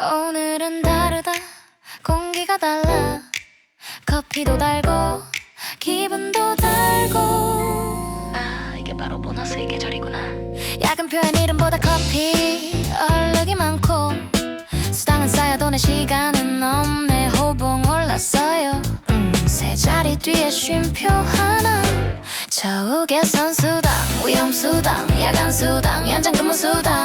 오늘은 다르다. 공기가 달라. 커피도 달고 기분도 달고. 아 이게 바로 보너스의 계절이구나. 야근 표현 이름보다 커피 얼룩이 많고 수당은 쌓여도 내 시간은 없네. 호봉 올랐어요. 음, 세 자리 뒤에 쉼표 하나. 저우개 선수당 위험수당 야간수당 연장근무수당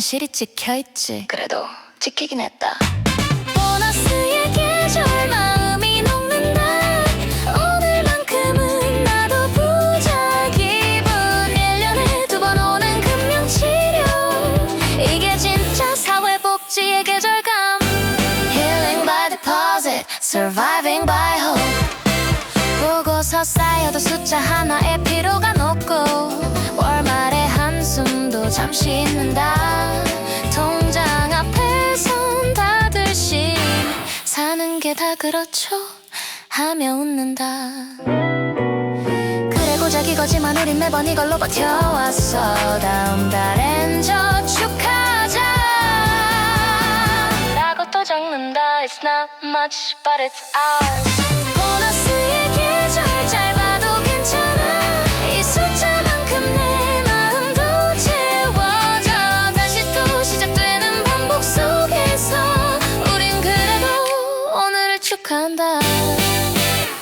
현실이 찍혀있지. 그래도 지키긴 했다. 보너스의 계절 마음이 녹는다. 오늘만큼은 나도 부자 기분. 1년에 두 번 오는 금융치료. 이게 진짜 사회복지의 계절감. Healing by deposit, surviving by hope. 보고서 쌓여도 숫자 하나에 피로가 높고 월말에 한숨도 잠시 있는다 다 그렇죠? 하며 웃는다. 그래 고작 이거지만 우린 매번 이걸로 버텨왔어. 다음 달엔 저축하자. 라고 또 적는다. It's not much but it's ours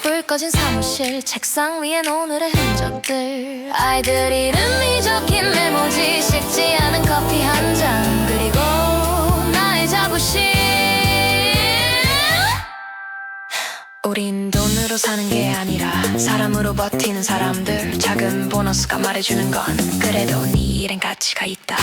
불 꺼진 사무실 책상 위엔 오늘의 흔적들. 아이들 이름이 적힌 메모지 식지 않은 커피 한 잔 그리고 나의 자부심. 우린 돈으로 사는 게 아니라 사람으로 버티는 사람들. 작은 보너스가 말해주는 건 그래도 네 일엔 가치가 있다